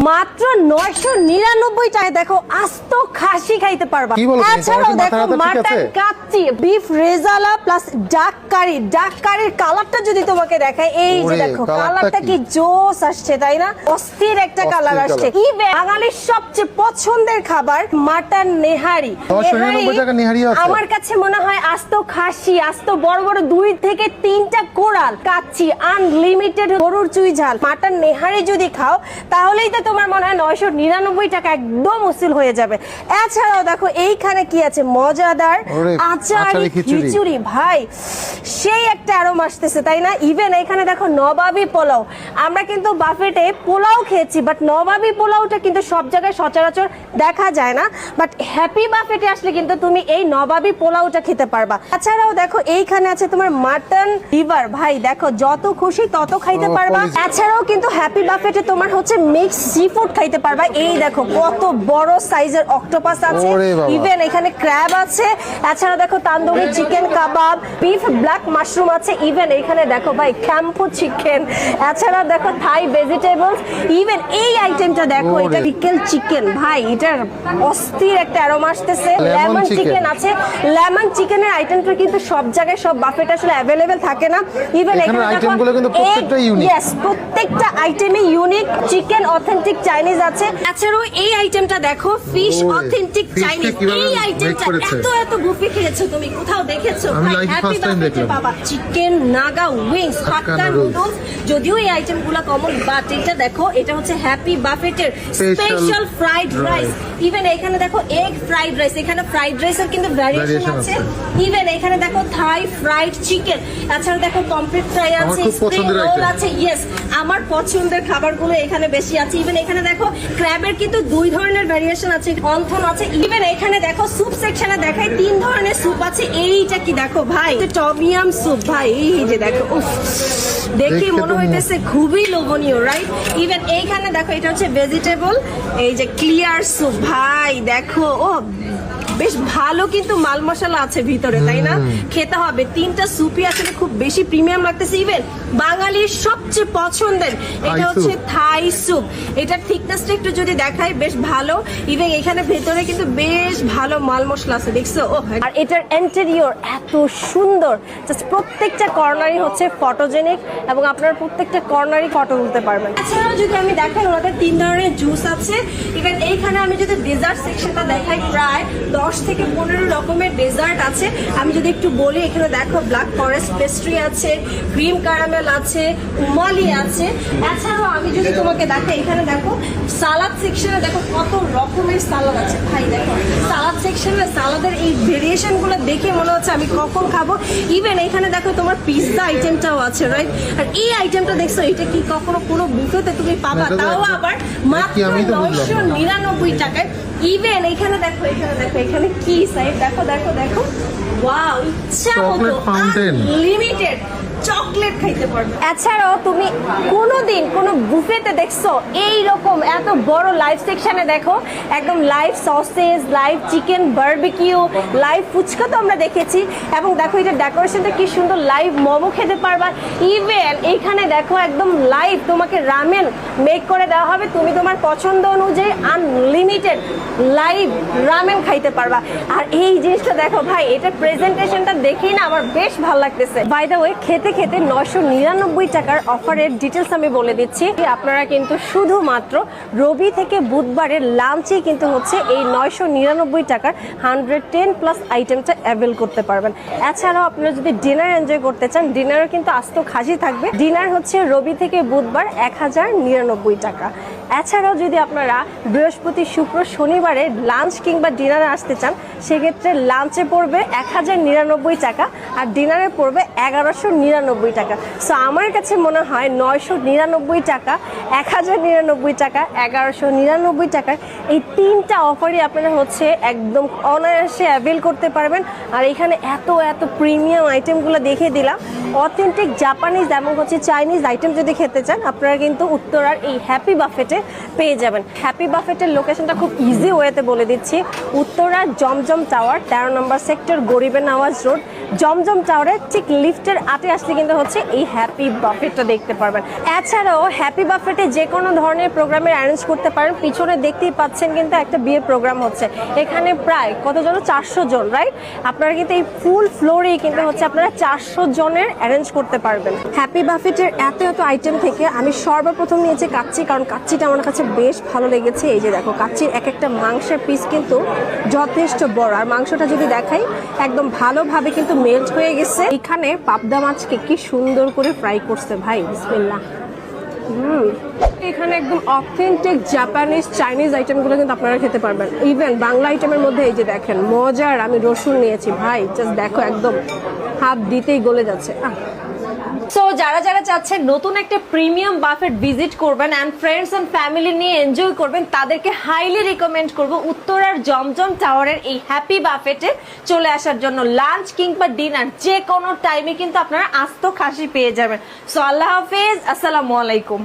মাত্র নয়শো নিরানব্বই টাকায় দেখো আস্ত খাসি খাইতে পারবা কি? এছাড়াও দেখো mutton? Kacchi beef rezala plus duck curry duck কারির কালারটা যদি তোমাকে দেখায় এই যে দেখো কালারটা কি? কি জোস আসছে তাই না অস্থির একটা কালার আসছে। ইভেন বাঙালির সবচেয়ে পছন্দের খাবার মাটন নেহারি 999 টাকা নেহারি আছে? আমার কাছে মনে হয় আস্ত খাসি আস্ত বড় বড় দুই থেকে তিনটা কোরাল কাচ্চি আনলিমিটেড গরুর চুই ঝাল মাটন নেহারি যদি খাও তাহলেই তো তোমার মনে হয় নয়শো নিরানব্বই টাকা একদম উসিল হয়ে যাবে। এছাড়াও দেখো এইখানে কি আছে? মজাদার আচারি। খিচুড়ি। ভাই। সেই একটা আরও আসতেছে তাই না? ইভেন এখানে দেখো নবাবী পোলাও। আমরা কিন্তু বাফেটে পোলাও খেয়েছি বাট নবাবী পোলাওটা কিন্তু সব জায়গায় সচরাচর দেখা যায় না। বাট হ্যাপি বাফেটে আসলে কিন্তু তুমি এই নবাবী পোলাওটা খেতে পারবা। এছাড়াও দেখো এইখানে আছে তোমার মাটন লিভার ভাই দেখো যত খুশি তত খাইতে পারবা। এছাড়াও কিন্তু হ্যাপি বাফেটে তোমার হচ্ছে মিক্স সি ফুড খাইতে পারবা। এই দেখো কত বড় সাইজের অক্টোপাস আছে। ইভেন এখানে ক্র্যাব আছে। এছাড়া দেখো tandoori chicken kebab beef black mushroom আছে। ইভেন এখানে দেখো ভাই ক্যাম্পো চিকেন এছাড়া দেখো থাই ভেজিটেবলস ইভেন এই আইটেমটা দেখো এটা পিকেল চিকেন ভাই এটার অস্থির একটা অ্যারোমা আসতেছে। লেমন চিকেন আছে। লেমন চিকেনের আইটেমটা কিন্তু সব জায়গায় সব বাফেট আসলে অ্যাভেলেবেল থাকে না। ইভেন কিন্তু প্রত্যেকটা প্রত্যেকটা আইটেমই ইউনিক চিকেন অথেন্টিক চাইনিজ আছে। এছাড়াও এই আইটেমটা দেখো ফিশ অথেন্টিক চাইনিজ এই আইটেমটা এত এত বুফে খেয়েছো তুমি কোথাও দেখেছ। বাবা। Chicken Naga wings hakka noodles যদিও এই আইটেমগুলো কমন বাট এটা দেখো এটা হচ্ছে হ্যাপি বাফেটের স্পেশাল ফ্রাইড রাইস ইভেন এখানে দেখো এগ ফ্রাইড রাইস এখানে ফ্রাইড রাইসের কিন্তু ভ্যারিয়েশন আছে। ইভেন এখানে দেখো থাই ফ্রাইড চিকেন এছাড়া দেখো কমপ্লিট ফ্রাই আছে স্প্রিং রোল আছে ইয়েস আমার পছন্দের খাবারগুলো এখানে বেশি আছে। ইভেন এখানে দেখো ক্র্যাবের কিন্তু দুই ধরনের ভ্যারিয়েশন আছে অন্থন আছে। ইভেন এখানে দেখো স্যুপ সেকশনে দেখাই তিন ধরনের স্যুপ আছে। এইটা কি দেখো ভাই? টমিয়াম স্যুপ ভাই এই যে দেখো উফ। দেখে দেখে মনে হইতেছে খুবই লোভনীয় রাইট ইভেন এইখানে দেখো এটা হচ্ছে ভেজিটেবল এই যে ক্লিয়ার স্যুপ ভাই দেখো ও বেশ ভালো কিন্তু মাল মশলা আছে ভিতরে তাই না? খেতে হবে। তিনটা সুপি আসলে খুব বেশি প্রিমিয়াম লাগতেছে। ইভেন বাঙালির সবচেয়ে পছন্দের এটা হচ্ছে থাই স্যুপ এটার থিকনেসটা একটু যদি দেখাই বেশ ভালো। ইভেন এখানে ভেতরে কিন্তু বেশ ভালো মাল মশলা আছে দেখছ? ও আর এটার ইন্টেরিয়র এত সুন্দর। জাস্ট প্রত্যেকটা কর্নারই হচ্ছে ফটোজেনিক এবং আপনার প্রত্যেকটা কর্নারই ফটো তুলতে পারবেন। এছাড়াও যদি আমি দেখাই ওনাদের তিন ধরনের জুস আছে। ইভেন এইখানে আমি যদি ডেজার্ট সেকশনটা দেখাই প্রায় দশ থেকে পনেরো রকমের ডেজার্ট আছে। আমি যদি একটু বলি এখানে দেখো ব্ল্যাক ফরেস্ট পেস্ট্রি আছে ক্রিম ক্যারামেল আছে উমালি আছে। এছাড়াও আমি যদি তোমাকে দেখাই এখানে দেখো সালাদ সেকশনে দেখো কত রকমের সালাদ আছে। ভাই দেখো সালাদ সেকশনে সালাদের এই ভেরিয়েশনগুলো দেখে মনে হচ্ছে আমি কখন খাব। ইভেন এখানে দেখো তোমার পিৎজা আইটেমটাও আছে রাইট আর এই আইটেমটা দেখছ এটা কি কখনো কোনো বুফেতে তুমি পাবা? তাও আবার মাত্র নয়শো নিরানব্বই টাকায়। ইভেন এখানে দেখো এখানে দেখো এখানে কি সাইড দেখো দেখো দেখো। ওয়াও ইচ্ছা মতো লিমিটেড চকলেট খাইতে পারবে। এছাড়াও তুমি কোনোদিন কোনো বুফেতে দেখছ এই রকম এত বড় লাইভ সেকশনে দেখো, একদম live sausage live chicken barbecue live fuchka তো আমরা দেখেছি, এবং দেখো এটা ডেকোরেশনটা কি সুন্দর লাইভ মোমো খেতে পারবা। ইভেন এইখানে দেখো একদম লাইভ তোমাকে রামেন মেক করে দেওয়া হবে, তুমি তোমার পছন্দ অনুযায়ী আনলিমিটেড লাইভ রামেন খাইতে পারবা। আর এই জিনিসটা দেখো ভাই, এটা প্রেজেন্টেশনটা দেখেই না আমার বেশ ভালো লাগতেছে। বাই দ্য ওয়ে খেতে খেতে নশো নিরানব্বই টাকার অফারের ডিটেলস আমি বলে দিচ্ছি। আপনারা কিন্তু শুধুমাত্র রবি থেকে বুধবারের লাঞ্চে কিন্তু হচ্ছে এই নয়শো নিরানব্বই টাকার হান্ড্রেড টেন প্লাস আইটেমটা অ্যাভেল করতে পারবেন। এছাড়াও আপনারা যদি ডিনার এনজয় করতে চান ডিনারও কিন্তু আস্ত খাসি থাকবে। ডিনার হচ্ছে রবি থেকে বুধবার এক হাজার নিরানব্বই টাকা। এছাড়াও যদি আপনারা বৃহস্পতি, শুক্র, শনিবারে লাঞ্চ কিংবা ডিনারে আসতে চান, সেক্ষেত্রে লাঞ্চে পড়বে এক হাজার নিরানব্বই টাকা আর ডিনারে পড়বে এগারোশো নিরানব্বই টাকা। সো আমার কাছে মনে হয় নয়শো নিরানব্বই টাকা, এক হাজার নিরানব্বই টাকা, এগারোশো নিরানব্বই টাকার এই তিনটা অফারই আপনারা হচ্ছে একদম অনায়াসে অ্যাভেল করতে পারবেন। আর এখানে এত এত প্রিমিয়াম আইটেমগুলো দেখিয়ে দিলাম। অথেন্টিক জাপানিজ এবং হচ্ছে চাইনিজ আইটেম যদি খেতে চান, আপনারা কিন্তু উত্তরার এই হ্যাপি বাফেটে পেয়ে যাবেন। হ্যাপি বাফেটের লোকেশনটা খুব ইজি ওয়েতে বলে দিচ্ছি। উত্তরার জমজম টাওয়ার তেরো নম্বর সেক্টর গরিবের নওয়াজ রোড জমজম টাওয়ারে ঠিক লিফটের আটে আসলে কিন্তু হচ্ছে এই হ্যাপি বাফেটটা দেখতে পারবেন। এছাড়াও হ্যাপি বাফেটে যে কোনো ধরনের প্রোগ্রামের অ্যারেঞ্জ করতে পারেন। পিছনে দেখতেই পাচ্ছেন কিন্তু একটা বিয়ের প্রোগ্রাম হচ্ছে। এখানে প্রায় কতজন? চারশো জন রাইট আপনারা কিন্তু এই ফুল ফ্লোরেই কিন্তু হচ্ছে আপনারা চারশো জনের অ্যারেঞ্জ করতে পারবেন। হ্যাপি বাফেটের এত এত আইটেম থেকে আমি সর্বপ্রথম নিয়েছি কাচ্চি, কারণ কাচ্চিটা আমার কাছে বেশ ভালো লেগেছে। এই যে দেখো, কাচ্চির এক একটা মাংসের পিস কিন্তু যথেষ্ট বড়। আর মাংসটা যদি দেখাই, একদম ভালোভাবে কিন্তু মেল্ট হয়ে গেছে। এখানে পাবদা মাছকে কি সুন্দর করে ফ্রাই করছে ভাই, বিসমিল্লাহ। হুম। এখানে একদম অথেন্টিক জাপানিজ চাইনিজ আইটেমগুলো কিন্তু আপনারা খেতে পারবেন। ইভেন বাংলা আইটেমের মধ্যে এই যে দেখেন, মজার আমি রসুন নিয়েছি ভাই জাস্ট দেখো একদম হাত দিতেই গলে যাচ্ছে। আহ সো যারা যারা চাচ্ছেন নতুন একটা প্রিমিয়াম বাফেট ভিজিট করবেন অ্যান্ড ফ্রেন্ডস অ্যান্ড ফ্যামিলি নিয়ে এনজয় করবেন, তাদেরকে হাইলি রিকমেন্ড করব উত্তরার জমজম টাওয়ারের এই হ্যাপি বাফেটে চলে আসার জন্য। লাঞ্চ কিংবা ডিনার যে কোনো টাইমে কিন্তু আপনারা আস্ত খাসি পেয়ে যাবেন। সো আল্লাহ হাফেজ, আসসালামু আলাইকুম।